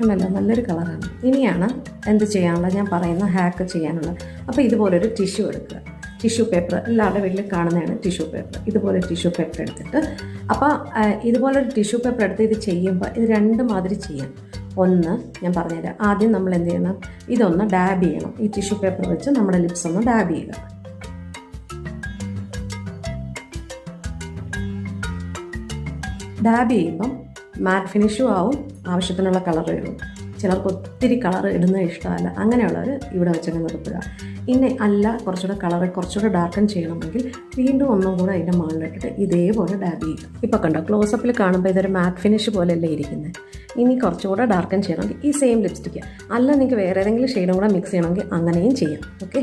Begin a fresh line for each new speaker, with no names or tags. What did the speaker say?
കണ്ടല്ലോ നല്ലൊരു കളറാണ്. ഇനിയാണ് എന്ത് ചെയ്യാനുള്ളത്? ഞാൻ പറയുന്ന ഹാക്ക് ചെയ്യാനുള്ളത്. അപ്പോൾ ഇതുപോലൊരു ടിഷ്യൂ എടുക്കുക. ടിഷ്യൂ പേപ്പർ എല്ലാവരുടെ വീട്ടിൽ കാണുന്നതാണ് ടിഷ്യൂ പേപ്പർ ഇതുപോലെ ടിഷ്യൂ പേപ്പർ എടുത്തിട്ട്. അപ്പോൾ ഇതുപോലൊരു ടിഷ്യൂ പേപ്പർ എടുത്ത് ഇത് ചെയ്യുമ്പോൾ ഇത് രണ്ട് മാതിരി ചെയ്യാം. ഒന്ന് ഞാൻ പറഞ്ഞുതരാം. ആദ്യം നമ്മൾ എന്ത് ചെയ്യണം? ഇതൊന്ന് ഡാബ് ചെയ്യണം. ഈ ടിഷ്യൂ പേപ്പർ വെച്ച് നമ്മുടെ ലിപ്സ് ഒന്ന് ഡാബ് ചെയ്യുക. ഡാബ് ചെയ്യുമ്പം മാറ്റ് ഫിനിഷും ആവും. ആവശ്യത്തിനുള്ള കളർ ഇടും. ചിലർക്ക് ഒത്തിരി കളർ ഇടുന്നത് ഇഷ്ടമല്ല. അങ്ങനെയുള്ളവർ ഇവിടെ വെച്ചങ്ങ് നിർത്തുക. ഇനി അല്ല കുറച്ചുകൂടെ കളർ കുറച്ചുകൂടെ ഡാർക്കൻ ചെയ്യണമെങ്കിൽ വീണ്ടും ഒന്നും കൂടെ അതിന്റെ മുകളിലിട്ടിട്ട് ഇതേപോലെ ഡാബ് ചെയ്യുക. ഇപ്പോൾ കണ്ടോ ക്ലോസപ്പിൽ കാണുമ്പോൾ ഇതൊരു മാറ്റ് ഫിനിഷ് പോലെയല്ലേ ഇരിക്കുന്നത് ഇനി കുറച്ചുകൂടെ ഡാർക്കൻ ചെയ്യണമെങ്കിൽ ഈ സെയിം ലിപ്സ്റ്റിക്ക് അല്ല നിങ്ങൾക്ക് വേറെ ഏതെങ്കിലും ഷെയ്ഡും കൂടെ മിക്സ് ചെയ്യണമെങ്കിൽ അങ്ങനെയും ചെയ്യാം. ഓക്കെ